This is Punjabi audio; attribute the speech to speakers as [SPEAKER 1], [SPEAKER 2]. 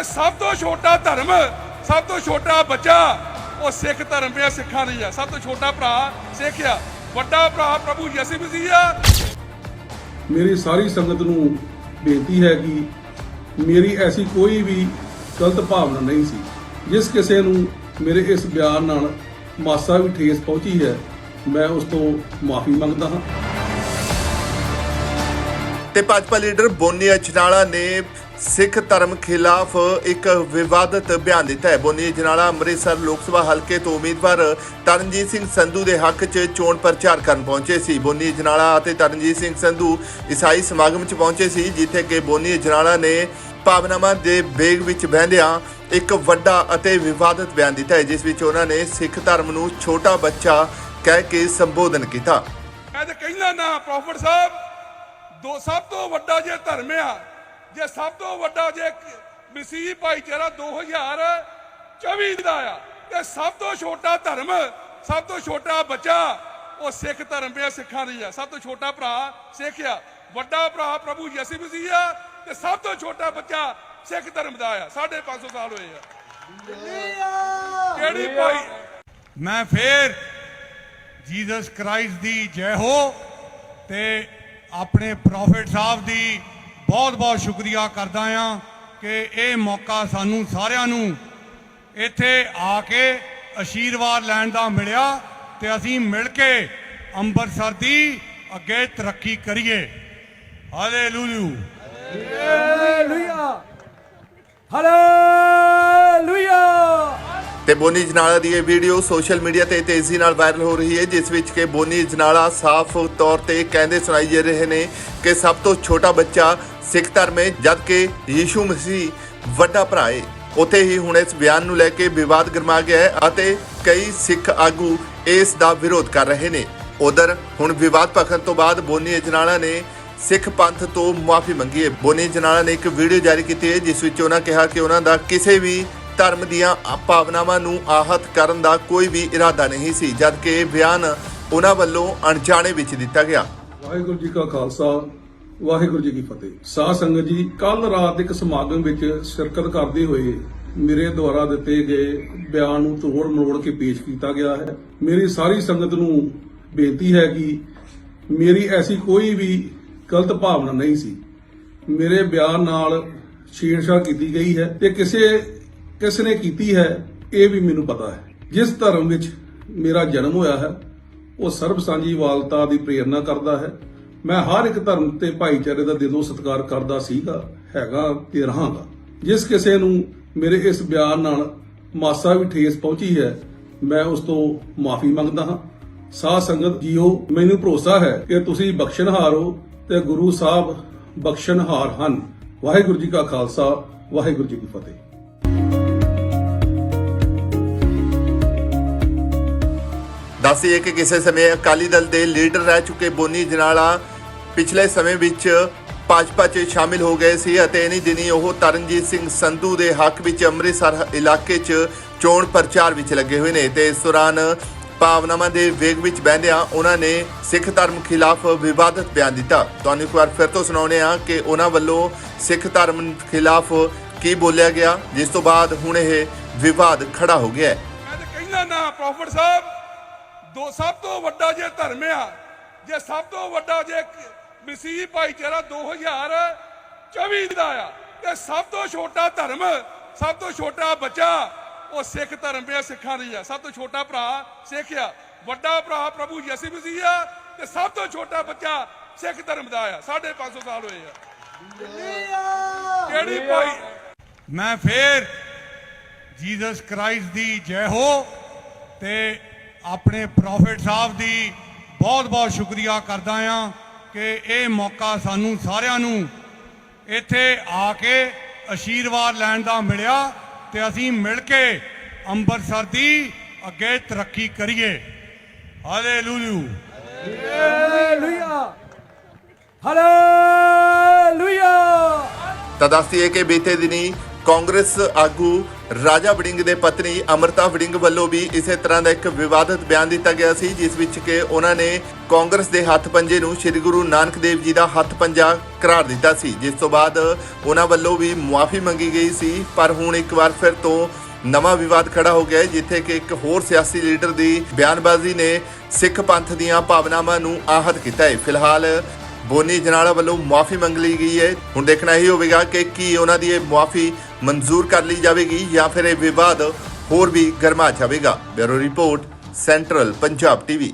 [SPEAKER 1] ਕਿ ਸਭ ਤੋਂ ਛੋਟਾ ਧਰਮ ਸਭ ਤੋਂ ਛੋਟਾ ਬੱਚਾ ਉਹ ਸਿੱਖ ਧਰਮ ਪਿਆ ਸਿੱਖਾਂ ਦੀ ਆ। ਸਭ ਤੋਂ ਛੋਟਾ ਭਰਾ ਸਿੱਖ ਆ। ਵੱਡਾ ਭਰਾ ਪ੍ਰਭੂ ਯਿਸੂ ਮਸੀਹ ਆ।
[SPEAKER 2] ਮੇਰੀ ਸਾਰੀ ਸੰਗਤ ਨੂੰ ਬੇਨਤੀ ਹੈ ਕਿ ਮੇਰੀ ਐਸੀ ਕੋਈ ਵੀ ਗਲਤ ਭਾਵਨਾ ਨਹੀਂ ਸੀ ਜਿਸ ਕਿਸੇ ਨੂੰ ਮੇਰੇ ਇਸ ਬਿਆਨ ਨਾਲ ਮਾਸਾ ਵੀ ਠੇਸ ਪਹੁੰਚੀ ਹੈ ਮੈਂ ਉਸ ਤੋਂ ਮਾਫੀ ਮੰਗਦਾ ਹਾਂ।
[SPEAKER 3] ਤੇ ਭਾਜਪਾ ਲੀਡਰ ਬੋਨੀ ਅਜਨਾਲਾ ਨੇ ਸਿੱਖ ਧਰਮ ਖਿਲਾਫ ਇੱਕ ਵਿਵਾਦਤ ਬਿਆਨ ਦਿੱਤਾ ਹੈ। ਬੋਨੀ ਅਜਨਾਲਾ ਅੰਮ੍ਰਿਤਸਰ ਲੋਕ ਸਭਾ ਹਲਕੇ ਤੋਂ ਉਮੀਦਵਾਰ ਤਰਨਜੀਤ ਸਿੰਘ ਸੰਧੂ ਦੇ ਹੱਕ 'ਚ ਚੋਣ ਪ੍ਰਚਾਰ ਕਰਨ ਪਹੁੰਚੇ ਸੀ। ਬੋਨੀ ਅਜਨਾਲਾ ਅਤੇ ਤਰਨਜੀਤ ਸਿੰਘ ਸੰਧੂ ਈਸਾਈ ਸਮਾਗਮ 'ਚ ਪਹੁੰਚੇ ਸੀ, ਜਿੱਥੇ ਕਿ ਬੋਨੀ ਅਜਨਾਲਾ ਨੇ ਭਾਵਨਾਵਾਂ ਦੇ ਵੇਗ ਵਿੱਚ ਬਹਿੰਦਿਆਂ ਇੱਕ ਵੱਡਾ ਅਤੇ ਵਿਵਾਦਤ ਬਿਆਨ ਦਿੱਤਾ ਹੈ, ਜਿਸ ਵਿੱਚ ਉਹਨਾਂ ਨੇ ਸਿੱਖ ਧਰਮ ਨੂੰ ਛੋਟਾ ਬੱਚਾ ਕਹਿ ਕੇ ਸੰਬੋਧਨ ਕੀਤਾ।
[SPEAKER 1] ਮੈਂ ਤੇ ਕਹਿੰਦਾ ਨਾ ਪ੍ਰੋਫਟ ਸਾਹਿਬ, ਦੋ ਸਭ ਤੋਂ ਵੱਡਾ ਜੇ ਧਰਮ ਆ ਜੇ ਸਭ ਤੋਂ ਵੱਡਾ ਜੇ ਮਸੀਹ ਭਾਈਚਾਰਾ 2024 ਦਾ ਆ ਤੇ ਸਭ ਤੋਂ ਛੋਟਾ ਧਰਮ ਸਭ ਤੋਂ ਛੋਟਾ ਬੱਚਾ ਉਹ ਸਿੱਖ ਧਰਮ ਪਿਆ ਸਿੱਖਾਂ ਦੀ ਆ। ਸਭ ਤੋਂ ਛੋਟਾ ਭਰਾ ਸਿੱਖ ਆ। ਵੱਡਾ ਭਰਾ ਪ੍ਰਭੂ ਯਿਸੂ ਮਸੀਹ ਆ ਤੇ ਸਭ ਤੋਂ ਛੋਟਾ ਬੱਚਾ ਸਿੱਖ ਧਰਮ ਦਾ ਆ। 550 ਸਾਲ ਹੋਏ ਆ। ਕਿਹੜੀ ਭਾਈ?
[SPEAKER 4] ਮੈਂ ਫੇਰ ਜੀਸਸ ਕ੍ਰਾਈਸਟ ਦੀ ਜੈ ਹੋ ਤੇ ਆਪਣੇ ਪ੍ਰੋਫੈਟ ਸਾਹਿਬ ਦੀ ਬਹੁਤ ਬਹੁਤ ਸ਼ੁਕਰੀਆ ਕਰਦਾ ਆ ਕਿ ਇਹ ਮੌਕਾ ਸਾਨੂੰ ਸਾਰਿਆਂ ਨੂੰ ਇੱਥੇ ਆ ਕੇ ਅਸ਼ੀਰਵਾਦ ਲੈਣ ਦਾ ਮਿਲਿਆ ਤੇ ਅਸੀਂ ਮਿਲ ਕੇ ਅੰਮ੍ਰਿਤਸਰ ਦੀ ਅੱਗੇ ਤਰੱਕੀ ਕਰੀਏ। ਹਾਲੇਲੂਇਆ।
[SPEAKER 3] ਤੇ ਬੋਨੀ ਜਨਾਲਾ ਦੀ ਇਹ ਵੀਡੀਓ ਸੋਸ਼ਲ ਮੀਡੀਆ ਤੇ ਤੇਜ਼ੀ ਨਾਲ ਵਾਇਰਲ ਹੋ ਰਹੀ ਹੈ ਜਿਸ ਵਿੱਚ ਕਿ ਬੋਨੀ ਜਨਾਲਾ ਸਾਫ਼ ਤੌਰ ਤੇ ਕਹਿੰਦੇ ਸੁਣਾਈ ਦੇ ਰਹੇ ਨੇ ਕਿ ਸਭ ਤੋਂ ਛੋਟਾ ਬੱਚਾ ਸਿੱਖ ਧਰਮ ਹੈ ਜਦਕਿ ਯੀਸ਼ੂ ਮਸੀਹ ਵੱਡਾ ਭਰਾ ਹੈ। ਉੱਥੇ ਹੀ ਹੁਣ ਇਸ ਬਿਆਨ ਨੂੰ ਲੈ ਕੇ ਵਿਵਾਦ ਗਰਮਾ ਗਿਆ ਹੈ ਅਤੇ ਕਈ ਸਿੱਖ ਆਗੂ ਇਸ ਦਾ ਵਿਰੋਧ ਕਰ ਰਹੇ ਨੇ। ਉਧਰ ਹੁਣ ਵਿਵਾਦ ਭਖਣ ਤੋਂ ਬਾਅਦ ਬੋਨੀ ਅਜਨਾਲਾ ਨੇ ਸਿੱਖ ਪੰਥ ਤੋਂ ਮੁਆਫੀ ਮੰਗੀ ਹੈ। ਬੋਨੀ ਅਜਨਾਲਾ ਨੇ ਇੱਕ ਵੀਡੀਓ ਜਾਰੀ ਕੀਤੀ ਹੈ, ਜਿਸ ਵਿੱਚ ਉਹਨਾਂ ਕਿਹਾ ਕਿ ਉਹਨਾਂ ਦਾ ਕਿਸੇ ਵੀ ਧਰਮ ਦੀਆਂ ਭਾਵਨਾਵਾਂ ਨੂੰ ਆਹਤ ਕਰਨ ਦਾ ਕੋਈ ਵੀ ਇਰਾਦਾ ਨਹੀਂ ਸੀ ਜਦਕਿ ਇਹ ਬਿਆਨ ਉਹਨਾਂ ਵੱਲੋਂ ਅਣਜਾਣੇ ਵਿੱਚ ਦਿੱਤਾ ਗਿਆ।
[SPEAKER 2] ਵਾਹਿਗੁਰੂ ਜੀ ਕਾ ਖਾਲਸਾ ਵਾਹਿਗੁਰੂ ਜੀ ਕੀ ਫਤਿਹ। ਸਾਧ ਸੰਗਤ ਜੀ ਕੱਲ ਰਾਤ ਇੱਕ ਸਮਾਗਮ ਵਿੱਚ ਸ਼ਿਰਕਤ ਕਰਦੇ ਹੋਏ ਮੇਰੇ ਦੁਆਰਾ ਦਿੱਤੇ ਗਏ ਬਿਆਨ ਨੂੰ ਤੋੜ ਮਰੋੜ ਕੇ ਪੇਸ਼ ਕੀਤਾ ਗਿਆ ਹੈ। ਮੇਰੀ ਸਾਰੀ ਸੰਗਤ ਨੂੰ ਬੇਨਤੀ ਹੈ ਕਿ ਮੇਰੀ ਐਸੀ ਕੋਈ ਵੀ ਗਲਤ ਭਾਵਨਾ ਨਹੀਂ ਸੀ। ਮੇਰੇ ਬਿਆਨ ਨਾਲ ਛੇੜਛਾੜ ਕੀਤੀ ਗਈ ਹੈ ਤੇ ਕਿਸੇ, ਕਿਸ ਨੇ ਕੀਤੀ ਹੈ, ਇਹ ਵੀ ਮੈਨੂੰ ਪਤਾ ਹੈ। ਜਿਸ ਧਰਮ ਵਿੱਚ ਮੇਰਾ ਜਨਮ ਹੋਇਆ ਹੈ, ਉਹ ਸਰਬ ਸਾਂਝੀਵਾਲਤਾ ਦੀ ਪ੍ਰੇਰਣਾ ਕਰਦਾ ਹੈ। ਮੈਂ ਹਰ ਇੱਕ ਧਰਮ ਤੇ ਭਾਈਚਾਰੇ ਦਾ ਦਿਲੋਂ ਸਤਿਕਾਰ ਕਰਦਾ ਸੀਗਾ, ਹੈਗਾ ਤੇ ਰਹਾਂਗਾ। ਜਿਸ ਕਿਸੇ ਨੂੰ ਮੇਰੇ ਇਸ ਬਿਆਨ ਨਾਲ ਮਾਸਾ ਵੀ ਠੇਸ ਪਹੁੰਚੀ ਹੈ, ਮੈਂ ਉਸ ਤੋਂ ਮਾਫੀ ਮੰਗਦਾ ਹਾਂ। ਸਾਧ ਸੰਗਤ ਜੀਓ, ਮੈਨੂੰ ਭਰੋਸਾ ਹੈ ਕਿ ਤੁਸੀਂ ਬਖਸ਼ਣਹਾਰ ਹੋ ਤੇ ਗੁਰੂ ਸਾਹਿਬ ਬਖਸ਼ਣਹਾਰ ਹਨ। ਵਾਹਿਗੁਰੂ ਜੀ ਕਾ ਖਾਲਸਾ, ਵਾਹਿਗੁਰੂ ਜੀ ਕੀ ਫਤਿਹ।
[SPEAKER 3] ਦੱਸੀਏ ਕਿ ਕਿਸੇ ਸਮੇਂ ਅਕਾਲੀ ਦਲ ਦੇ ਲੀਡਰ ਰਹਿ ਚੁੱਕੇ ਬੋਨੀ ਜਨਾਲਾ ਪਿਛਲੇ ਸਮੇਂ ਵਿੱਚ ਭਾਜਪਾ 'ਚ ਸ਼ਾਮਿਲ ਹੋ ਗਏ ਸੀ ਅਤੇ ਇਨੀ ਦਿਨੀ ਉਹ ਤਰਨਜੀਤ ਸਿੰਘ ਸੰਧੂ ਦੇ ਹੱਕ ਵਿੱਚ ਅੰਮ੍ਰਿਤਸਰ ਇਲਾਕੇ 'ਚ ਚੋਣ ਪ੍ਰਚਾਰ ਵਿੱਚ ਲੱਗੇ ਹੋਏ ਨੇ ਤੇ ਇਸ ਦੌਰਾਨ ਭਾਵਨਾਵਾਂ ਦੇ ਵੇਗ ਵਿੱਚ ਬਹਿੰਦਿਆਂ ਉਹਨਾਂ ਨੇ ਸਿੱਖ ਧਰਮ ਖਿਲਾਫ ਵਿਵਾਦਤ ਬਿਆਨ ਦਿੱਤਾ। ਤੁਹਾਨੂੰ ਇੱਕ ਵਾਰ ਫਿਰ ਤੋਂ ਸੁਣਾਉਂਦੇ ਹਾਂ ਕਿ ਉਹਨਾਂ ਵੱਲੋਂ ਸਿੱਖ ਧਰਮ ਖਿਲਾਫ ਕੀ ਬੋਲਿਆ ਗਿਆ, ਜਿਸ ਤੋਂ ਬਾਅਦ ਹੁਣ ਇਹ ਵਿਵਾਦ ਖੜਾ ਹੋ ਗਿਆ
[SPEAKER 1] ਮੈਂ ਤੇ ਕਹਿੰਦਾ ਨਾ ਪ੍ਰੋਫਟ ਸਾਹਿਬ, ਦੋ ਸਭ ਤੋਂ ਵੱਡਾ ਜੇ ਧਰਮ ਆ, ਜੇ ਸਭ ਤੋਂ ਵੱਡਾ ਜੇ ਮਸੀਹ ਭਾਈਚਾਰਾ 2024 ਦਾ ਆ ਤੇ ਸਭ ਤੋਂ ਛੋਟਾ ਧਰਮ ਸਭ ਤੋਂ ਛੋਟਾ ਬੱਚਾ ਉਹ ਸਿੱਖ ਧਰਮ ਪਿਆ ਸਿੱਖਾਂ ਦੀ ਆ। ਸਭ ਤੋਂ ਛੋਟਾ ਭਰਾ ਸਿੱਖ ਆ। ਵੱਡਾ ਭਰਾ ਪ੍ਰਭੂ ਯਿਸੂ ਮਸੀਹ ਆ ਤੇ ਸਭ ਤੋਂ ਛੋਟਾ ਬੱਚਾ ਸਿੱਖ ਧਰਮ ਦਾ ਆ। 550 ਸਾਲ ਹੋਏ ਆ। ਕਿਹੜੀ ਭਾਈ?
[SPEAKER 4] ਮੈਂ ਫੇਰ ਜੀਸਸ ਕ੍ਰਾਈਸਟ ਦੀ ਜੈ ਹੋ ਤੇ ਆਪਣੇ ਪ੍ਰੋਫੈਟ ਸਾਹਿਬ ਦੀ ਬਹੁਤ ਬਹੁਤ ਸ਼ੁਕਰੀਆ ਕਰਦਾ ਆ। ਕਿ ਇਹ ਮੌਕਾ ਸਾਨੂੰ ਸਾਰਿਆਂ ਨੂੰ ਇੱਥੇ ਆ ਕੇ ਅਸ਼ੀਰਵਾਦ ਲੈਣ ਦਾ ਮਿਲਿਆ ਤੇ ਅਸੀਂ ਮਿਲ ਕੇ ਅੰਮ੍ਰਿਤਸਰ ਦੀ ਅੱਗੇ ਤਰੱਕੀ ਕਰੀਏ। ਹਾਲੇਲੂਇਆ।
[SPEAKER 3] ਤਾਂ ਦੱਸਦੀਏ ਕਿ ਬੀਤੇ ਦਿਨੀ ਕਾਂਗਰਸ ਆਗੂ ਰਾਜਾ ਵੜਿੰਗ ਦੇ ਪਤਨੀ ਅਮਰਤਾ ਵੜਿੰਗ ਵੱਲੋਂ ਵੀ ਇਸੇ ਤਰ੍ਹਾਂ ਦਾ ਇੱਕ ਵਿਵਾਦਤ ਬਿਆਨ ਦਿੱਤਾ ਗਿਆ ਸੀ, ਜਿਸ ਵਿੱਚ ਕਿ ਉਹਨਾਂ ਨੇ ਕਾਂਗਰਸ ਦੇ ਹੱਥ ਪੰਜੇ ਨੂੰ ਸ੍ਰੀ ਗੁਰੂ ਨਾਨਕ ਦੇਵ ਜੀ ਦਾ ਹੱਥ ਪੰਜਾ ਕਰਾਰ ਦਿੱਤਾ ਸੀ। ਜਿਸ ਤੋਂ ਬਾਅਦ ਉਹਨਾਂ ਵੱਲੋਂ ਵੀ ਮੁਆਫੀ ਮੰਗੀ ਗਈ ਸੀ, ਪਰ ਹੁਣ ਇੱਕ ਵਾਰ ਫਿਰ ਤੋਂ ਨਵਾਂ ਵਿਵਾਦ ਖੜਾ ਹੋ ਗਿਆ ਜਿੱਥੇ ਕਿ ਇੱਕ ਹੋਰ ਸਿਆਸੀ ਲੀਡਰ ਦੀ ਬਿਆਨਬਾਜ਼ੀ ਨੇ ਸਿੱਖ ਪੰਥ ਦੀਆਂ ਭਾਵਨਾਵਾਂ ਨੂੰ ਆਹਤ ਕੀਤਾ ਹੈ। ਫਿਲਹਾਲ ਬੋਨੀ ਜਨਾਲਾ ਵੱਲੋਂ ਮੁਆਫੀ ਮੰਗ ਲਈ ਗਈ ਹੈ। ਹੁਣ ਦੇਖਣਾ ਹੀ ਹੋਵੇਗਾ ਕਿ ਕੀ ਉਹਨਾਂ ਦੀ ਇਹ ਮੁਆਫੀ ਮਨਜ਼ੂਰ ਕਰ ਲਈ ਜਾਵੇਗੀ ਜਾਂ ਫਿਰ ਇਹ ਵਿਵਾਦ ਹੋਰ ਵੀ ਗਰਮਾ ਜਾਵੇਗਾ bureau report central Punjab TV